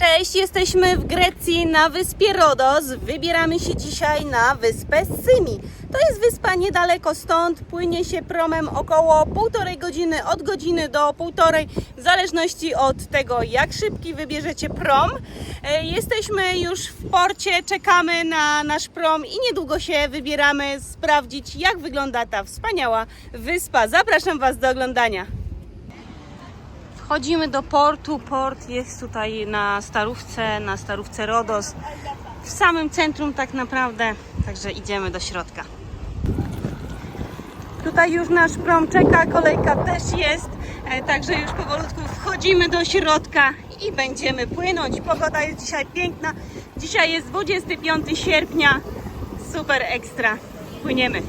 Cześć, jesteśmy w Grecji na wyspie Rodos. Wybieramy się dzisiaj na wyspę Symi. To jest wyspa niedaleko stąd. Płynie się promem około półtorej godziny, od godziny do półtorej, w zależności od tego, jak szybki wybierzecie prom. E, Jesteśmy już w porcie, czekamy na nasz prom i niedługo się wybieramy sprawdzić, jak wygląda ta wspaniała wyspa. Zapraszam Was do oglądania. Wchodzimy do portu. Port jest tutaj na Starówce, na Starówce Rodos. W samym centrum tak naprawdę. Także idziemy do środka. Tutaj już nasz prom czeka, kolejka też jest. e, Także już powolutku wchodzimy do środka i będziemy płynąć. Pogoda jest dzisiaj piękna. Dzisiaj jest 25 sierpnia. Super ekstra. Płyniemy.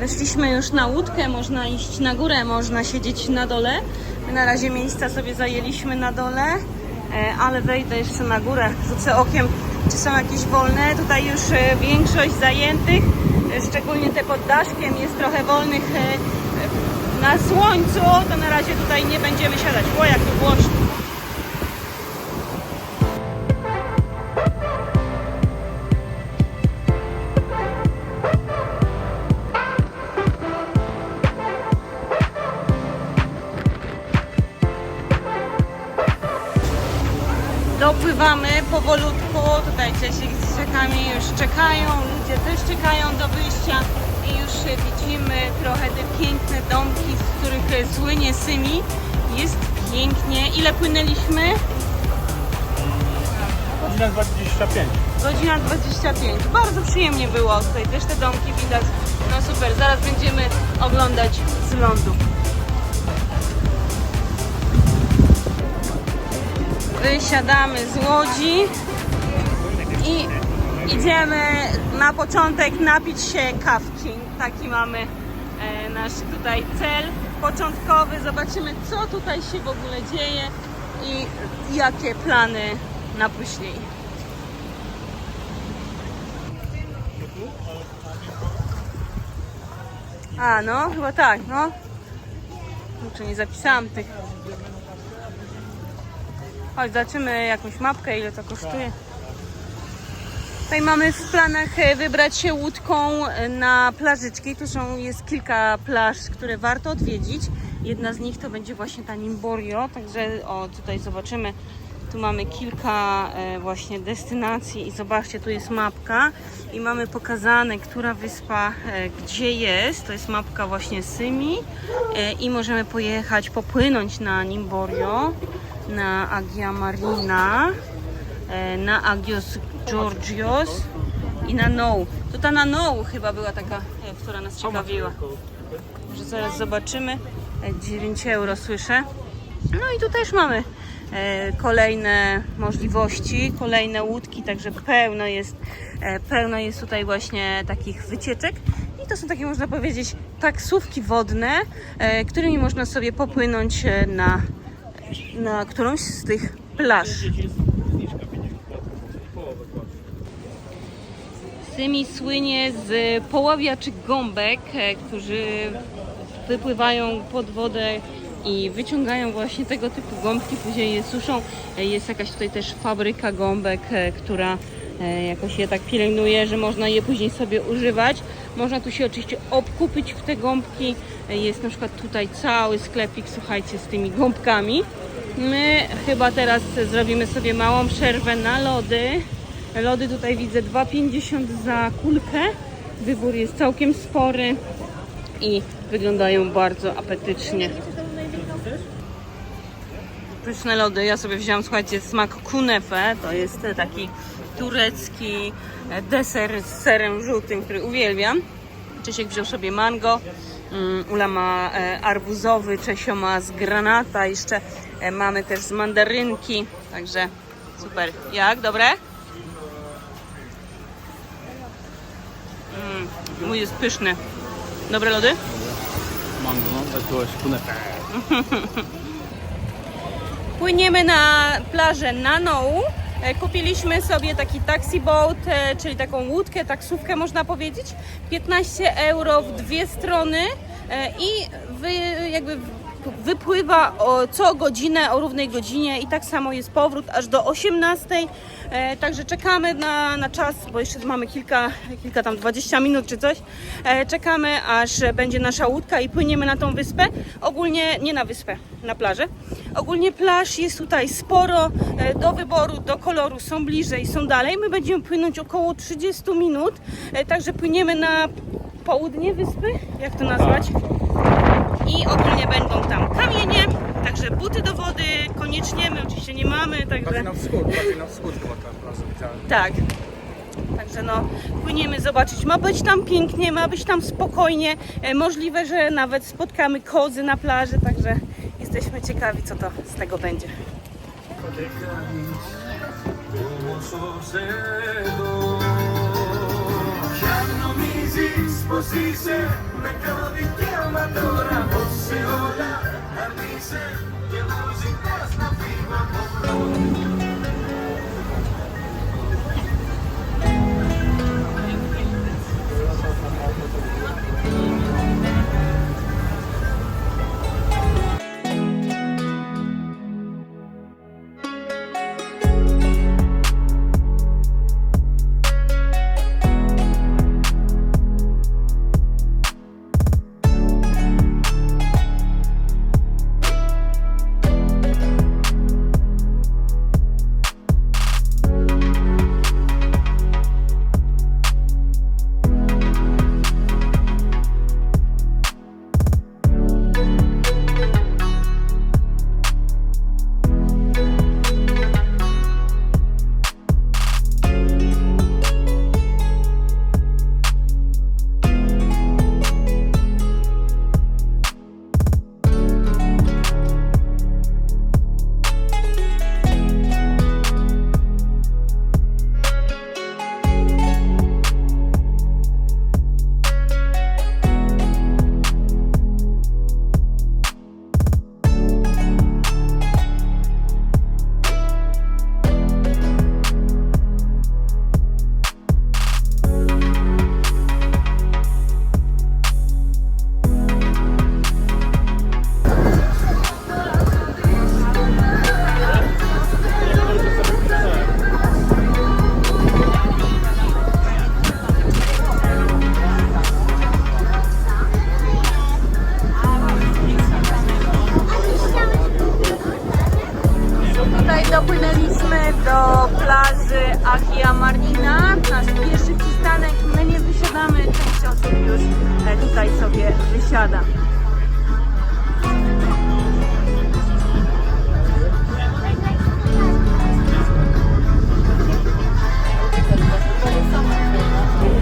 Weszliśmy już na łódkę, można iść na górę, można siedzieć na dole. My na razie miejsca sobie zajęliśmy na dole, e, ale wejdę jeszcze na górę, rzucę okiem, czy są jakieś wolne. Tutaj już e, większość zajętych, e, szczególnie te pod daszkiem, jest trochę wolnych na słońcu, to na razie tutaj nie będziemy siadać. O, jak tu głośno. Powolutku. Tutaj Czesiek z Czechami już czekają, ludzie też czekają do wyjścia i już widzimy trochę te piękne domki, z których słynie Symi. Jest pięknie. Ile płynęliśmy? Godzina 25. Godzina 25. Bardzo przyjemnie było. Tutaj też te domki widać. No super, zaraz będziemy oglądać z lądu. Wysiadamy z łodzi i idziemy na początek napić się kawki. Taki mamy e, nasz tutaj cel początkowy. Zobaczymy, co tutaj się w ogóle dzieje i jakie plany na później. A, no, chyba tak, no. Kurczę, nie zapisałam tych. Chodź, zobaczymy jakąś mapkę, ile to kosztuje. Tutaj mamy w planach e, wybrać się łódką e, na plażyczki. Tu są, jest kilka plaż, które warto odwiedzić. Jedna z nich to będzie właśnie ta Nimborio, także o, tutaj zobaczymy. Tu mamy kilka e, właśnie destynacji i zobaczcie, tu jest mapka i mamy pokazane, która wyspa gdzie jest. To jest mapka właśnie Symi i możemy pojechać, popłynąć na Nimborio, na Agia Marina, e, na Agios Georgios i na Nou. To ta na Nou chyba była taka, e, która nas ciekawiła. Że zaraz zobaczymy. E, 9 euro słyszę. No i tu też mamy e, kolejne możliwości, kolejne łódki, także pełno jest, e, pełno jest tutaj właśnie takich wycieczek. I to są takie, można powiedzieć, taksówki wodne, e, którymi można sobie popłynąć e, na, na którąś z tych plaż. Jest zniżka 50%, czyli połowę płacy. Symi słynie z poławiaczy gąbek, e, którzy wypływają pod wodę i wyciągają właśnie tego typu gąbki, później je suszą. E, Jest jakaś tutaj też fabryka gąbek, e, która jakoś je tak pielęgnuje, że można je później sobie używać. Można tu się oczywiście obkupić w te gąbki. E, Jest na przykład tutaj cały sklepik, słuchajcie, z tymi gąbkami. My chyba teraz zrobimy sobie małą przerwę na lody. Lody tutaj widzę 2,50 za kulkę. Wybór jest całkiem spory i wyglądają bardzo apetycznie. Pyszne lody. Ja sobie wziąłam, słuchajcie, smak kunefe. To jest taki turecki e, deser z serem żółtym, który uwielbiam. Czesiek wziął sobie mango. Mm, Ula ma e, arbuzowy, Czesio ma z granata. Jeszcze e, mamy też z mandarynki. Także super. Jak? Dobre? Mm, mój jest pyszny. Dobre lody? Mango, no, weź kunepę. Płyniemy na plażę Nanou. E, Kupiliśmy sobie taki taxi boat, e, czyli taką łódkę, taksówkę można powiedzieć. 15 euro w dwie strony e, i wy, jakby wypływa o, co godzinę, o równej godzinie i tak samo jest powrót aż do 18. E, także czekamy na, na czas, bo jeszcze mamy kilka, kilka tam 20 minut czy coś. E, czekamy aż będzie nasza łódka i płyniemy na tą wyspę. Ogólnie nie na wyspę, na plażę. Ogólnie plaż jest tutaj sporo, e, do wyboru, do koloru są bliżej, są dalej. My będziemy płynąć około 30 minut, e, także płyniemy na południe wyspy, jak to nazwać? i ogólnie będą tam kamienie, także buty do wody koniecznie, my oczywiście nie mamy, także... Bardziej na wschód, bardziej na wschód chyba ta plaża widziałem. Tak. Także no, płyniemy zobaczyć. Ma być tam pięknie, ma być tam spokojnie. E, możliwe, że nawet spotkamy kozy na plaży, także jesteśmy ciekawi, co to z tego będzie. Posise, me quedo de que mató tutaj sobie wysiada.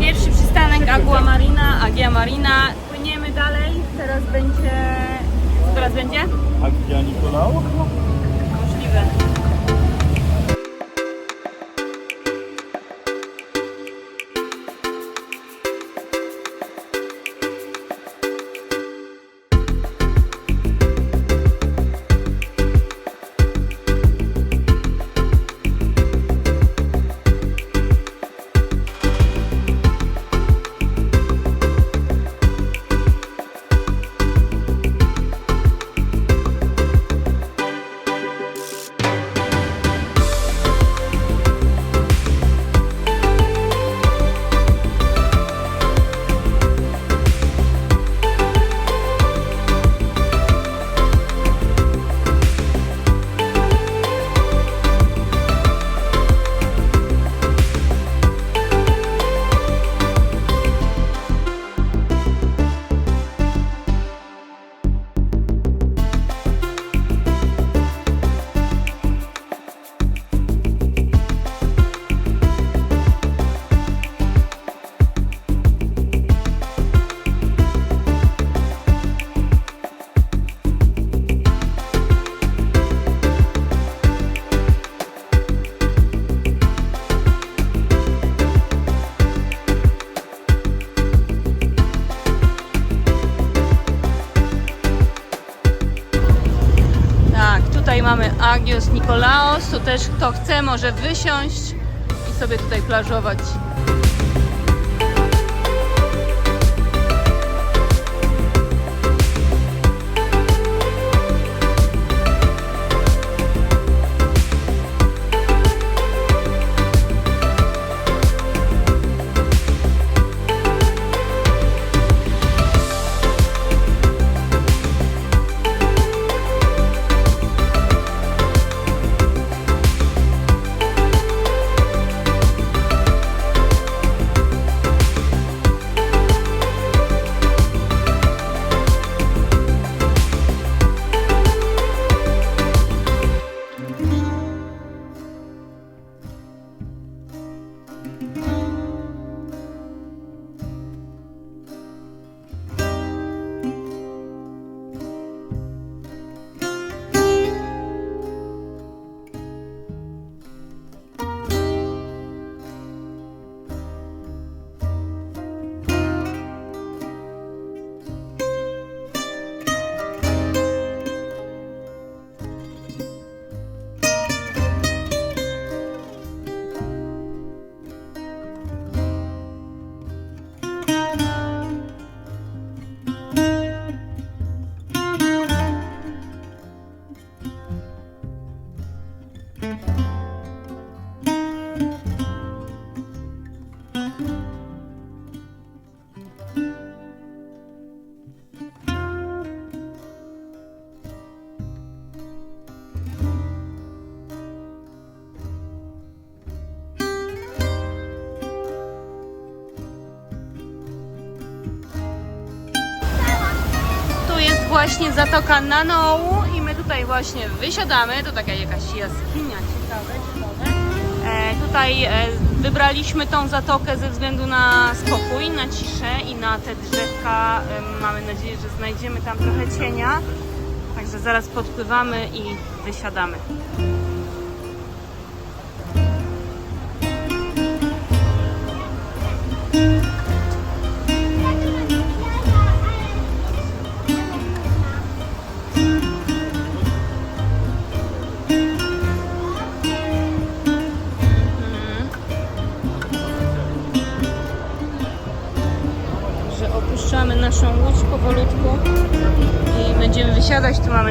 Pierwszy przystanek Agua Marina, Agia Marina. Płyniemy dalej. Teraz będzie. Co teraz będzie? A gdzie Nikolao? Możliwe. Nikolaos, tu też kto chce może wysiąść i sobie tutaj plażować. Właśnie Zatoka Nanołu i my tutaj właśnie wysiadamy. To taka jakaś jaskinia ciekawe, ciekawe. E, tutaj e, wybraliśmy tą zatokę ze względu na spokój, na ciszę i na te drzewka. E, mamy nadzieję, że znajdziemy tam trochę cienia. Także zaraz podpływamy i wysiadamy.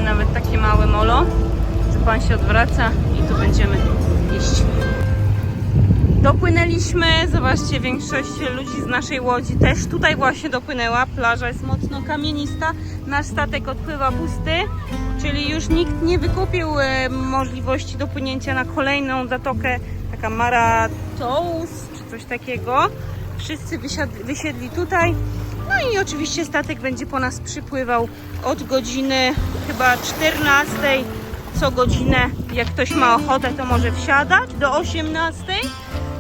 Mamy nawet takie małe molo, że pan się odwraca i tu będziemy iść. Dopłynęliśmy, zobaczcie, większość ludzi z naszej łodzi też tutaj właśnie dopłynęła. Plaża jest mocno kamienista, nasz statek odpływa pusty, czyli już nikt nie wykupił e, możliwości dopłynięcia na kolejną zatokę, taka Mara Tous czy coś takiego. Wszyscy wysiedli tutaj. No i oczywiście statek będzie po nas przypływał od godziny chyba 14 co godzinę. Jak ktoś ma ochotę, to może wsiadać do 18.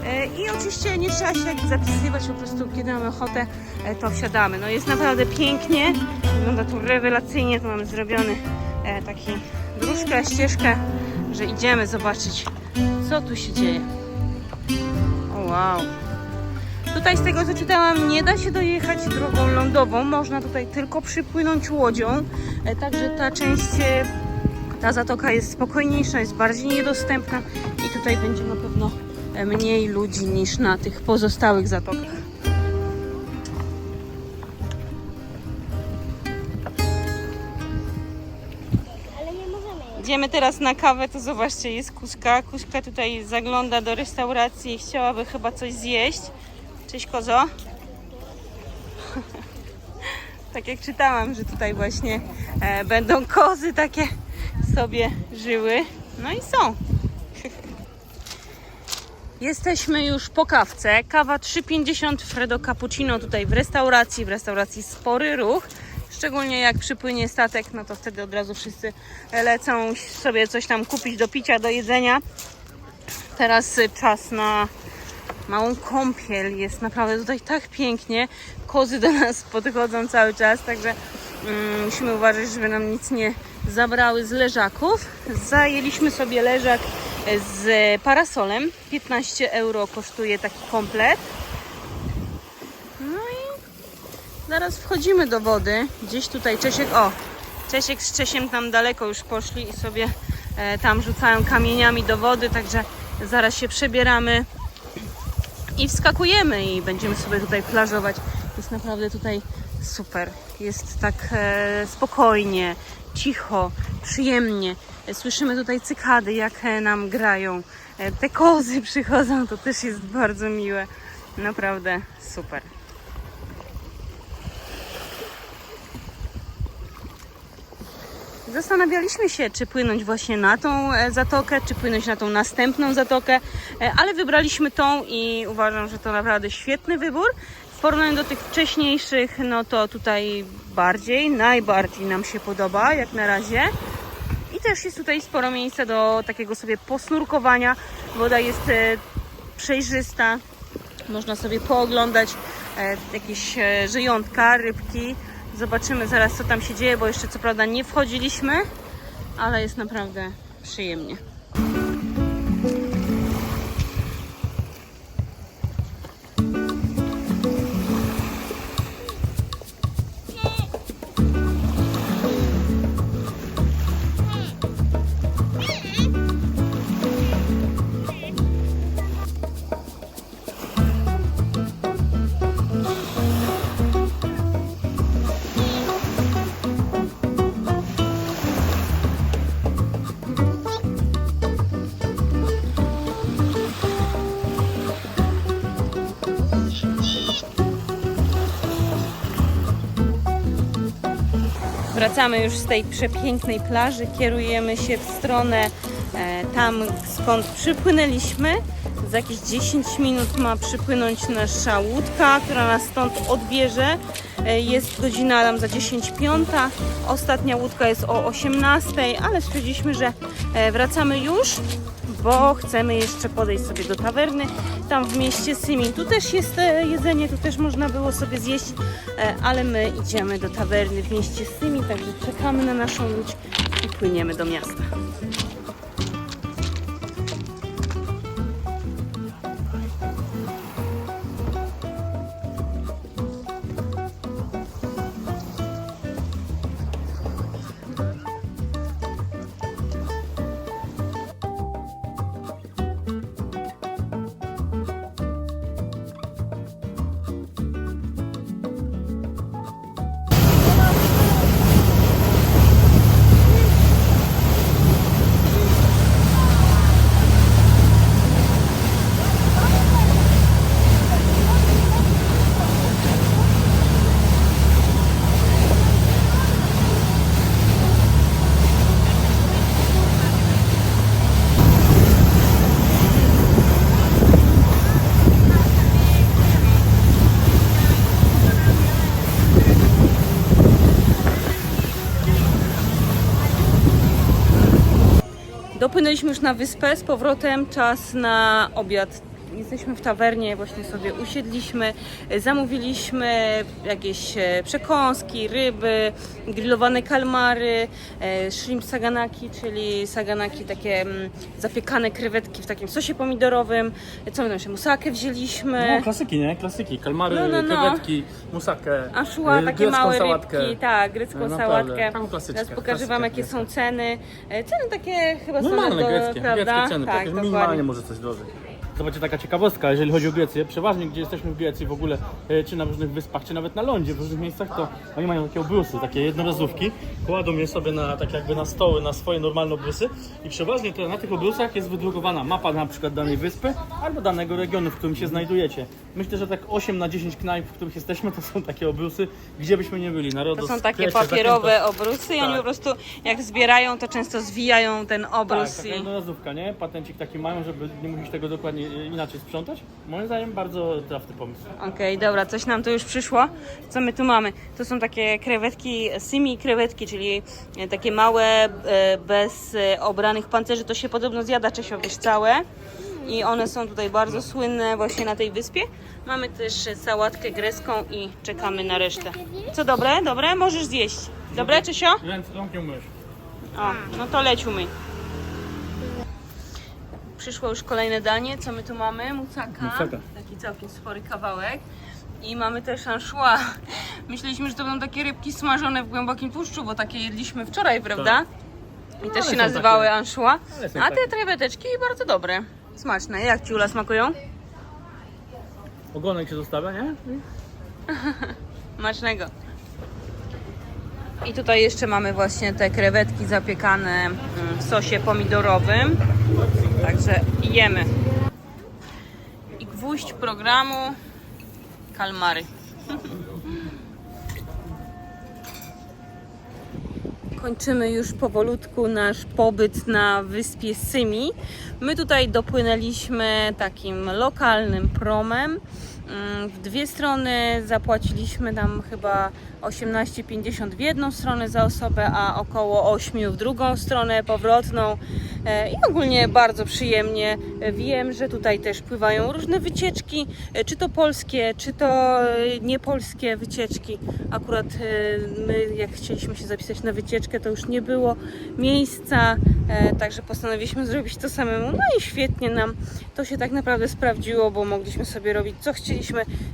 E, I oczywiście nie trzeba się zapisywać, po prostu kiedy mamy ochotę, e, to wsiadamy. No jest naprawdę pięknie, wygląda tu rewelacyjnie, tu mamy zrobiony e, taki dróżkę, ścieżkę, że idziemy zobaczyć, co tu się dzieje. O wow. Tutaj z tego co czytałam, nie da się dojechać drogą lądową, można tutaj tylko przypłynąć łodzią, e, także ta część, e, ta zatoka jest spokojniejsza, jest bardziej niedostępna i tutaj będzie na pewno e, mniej ludzi niż na tych pozostałych zatokach. Idziemy teraz na kawę, to zobaczcie, jest Kuska. Kuska tutaj zagląda do restauracji i chciałaby chyba coś zjeść. Cześć Kozo. tak jak czytałam, że tutaj właśnie e, będą kozy takie sobie żyły. No i są. Jesteśmy już po kawce. Kawa 3,50 Fredo Cappuccino tutaj w restauracji. W restauracji spory ruch. Szczególnie jak przypłynie statek, no to wtedy od razu wszyscy lecą sobie coś tam kupić do picia, do jedzenia. Teraz czas na małą kąpiel. Jest naprawdę tutaj tak pięknie. Kozy do nas podchodzą cały czas, także mm, musimy uważać, żeby nam nic nie zabrały z leżaków. Zajęliśmy sobie leżak z parasolem. 15 euro kosztuje taki komplet. No i zaraz wchodzimy do wody. Gdzieś tutaj Czesiek, o, Czesiek z Czesiem tam daleko już poszli i sobie e, tam rzucają kamieniami do wody, także zaraz się przebieramy i wskakujemy i będziemy sobie tutaj plażować. Jest naprawdę tutaj super. Jest tak e, spokojnie, cicho, przyjemnie. Słyszymy tutaj cykady, jak e, nam grają. E, te kozy przychodzą, to też jest bardzo miłe. Naprawdę super. Zastanawialiśmy się, czy płynąć właśnie na tą e, zatokę, czy płynąć na tą następną zatokę, ale wybraliśmy tą i uważam, że to naprawdę świetny wybór. W porównaniu do tych wcześniejszych, no to tutaj bardziej, najbardziej nam się podoba jak na razie. I też jest tutaj sporo miejsca do takiego sobie posnurkowania. Woda jest e, przejrzysta, można sobie pooglądać e, jakieś e, żyjątka, rybki. Zobaczymy zaraz, co tam się dzieje, bo jeszcze co prawda nie wchodziliśmy, ale jest naprawdę przyjemnie. Wracamy już z tej przepięknej plaży, kierujemy się w stronę e, tam skąd przypłynęliśmy. Za jakieś 10 minut ma przypłynąć nasza łódka, która nas stąd odbierze. E, Jest godzina tam za 10 piąta. Ostatnia łódka jest o 18, ale stwierdziliśmy, że e, wracamy już, bo chcemy jeszcze podejść sobie do tawerny tam w mieście Symin. Tu też jest e, jedzenie, tu też można było sobie zjeść, e, ale my idziemy do tawerny w mieście Symin, także czekamy na naszą łódź i płyniemy do miasta. Dopłynęliśmy już na wyspę, z powrotem czas na obiad. Jesteśmy w tawernie, właśnie sobie usiedliśmy, e, zamówiliśmy jakieś e, przekąski, ryby, grillowane kalmary, e, shrimp saganaki, czyli saganaki takie mm, zapiekane krewetki w takim sosie pomidorowym. E, Co my tam jeszcze? Musakę wzięliśmy. No, klasyki, nie? Klasyki. Kalmary, No, no, no. krewetki, musakę, Anszua, y, takie małe sałatkę. rybki, tak, grecką No, sałatkę. Teraz pokażę Wam, jakie są ceny. E, Ceny takie chyba Normalne są do, greckie, prawda? greckie ceny, tak, minimalnie może coś drożej. Zobaczcie, taka ciekawostka, jeżeli chodzi o Grecję, przeważnie gdzie jesteśmy w Grecji w ogóle, e, czy na różnych wyspach, czy nawet na lądzie, w różnych miejscach, to oni mają takie obrusy, takie jednorazówki, kładą je sobie na, tak jakby na stoły, na swoje normalne obrusy i przeważnie to na tych obrusach jest wydrukowana mapa na przykład danej wyspy albo danego regionu, w którym się znajdujecie. Myślę, że tak 8 na 10 knajp, w których jesteśmy, to są takie obrusy, gdzie byśmy nie byli. Na To są takie papierowe Zakynthos. obrusy i oni Tak. po prostu jak zbierają, to często zwijają ten Tak, obrus. taka i... jednorazówka, nie? Patencik taki mają, żeby nie musisz tego dokładnie inaczej sprzątać. Moim zdaniem bardzo trafny pomysł. Okej, dobra, coś nam tu już przyszło. Co my tu mamy? To są takie krewetki, simi krewetki, czyli e, takie małe, e, bez e, obranych pancerzy. To się podobno zjada Czesio, wiesz, całe. I one są tutaj bardzo słynne właśnie na tej wyspie. Mamy też sałatkę grecką i czekamy na resztę. Co dobre? Dobre? Możesz zjeść. Dobre, Czesio? Ręce rąkiem mysz. O, no to leć umyj. Przyszło już kolejne danie. Co my tu mamy? Mucaka. Mucaka. Taki całkiem spory kawałek. I mamy też anchois. Myśleliśmy, że to będą takie rybki smażone w głębokim tłuszczu, bo takie jedliśmy wczoraj, prawda? I też ale się są nazywały takie. anchois. Ale są A te takie. kreweteczki bardzo dobre. Smaczne. Jak ci Ula smakują? Ogonek się zostawia, nie? Smacznego. I tutaj jeszcze mamy właśnie te krewetki zapiekane mm, w sosie pomidorowym. Także jemy. I gwóźdź programu kalmary. Kończymy już powolutku nasz pobyt na wyspie Symi. My tutaj dopłynęliśmy takim lokalnym promem. Mm, W dwie strony zapłaciliśmy tam chyba 18,50 w jedną stronę za osobę, a około 8 w drugą stronę powrotną. E, I ogólnie bardzo przyjemnie. E, Wiem, że tutaj też pływają różne wycieczki, e, czy to polskie, czy to niepolskie wycieczki. Akurat my, jak chcieliśmy się zapisać na wycieczkę, to już nie było miejsca, także postanowiliśmy zrobić to samemu. No i świetnie nam to się tak naprawdę sprawdziło, bo mogliśmy sobie robić co chcieliśmy.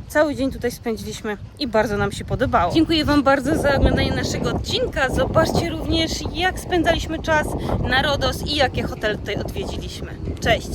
Cały dzień tutaj spędziliśmy i bardzo nam się podobało. Dziękuję Wam bardzo za oglądanie naszego odcinka. Zobaczcie również, jak spędzaliśmy czas na Rodos i jakie hotele tutaj odwiedziliśmy. Cześć!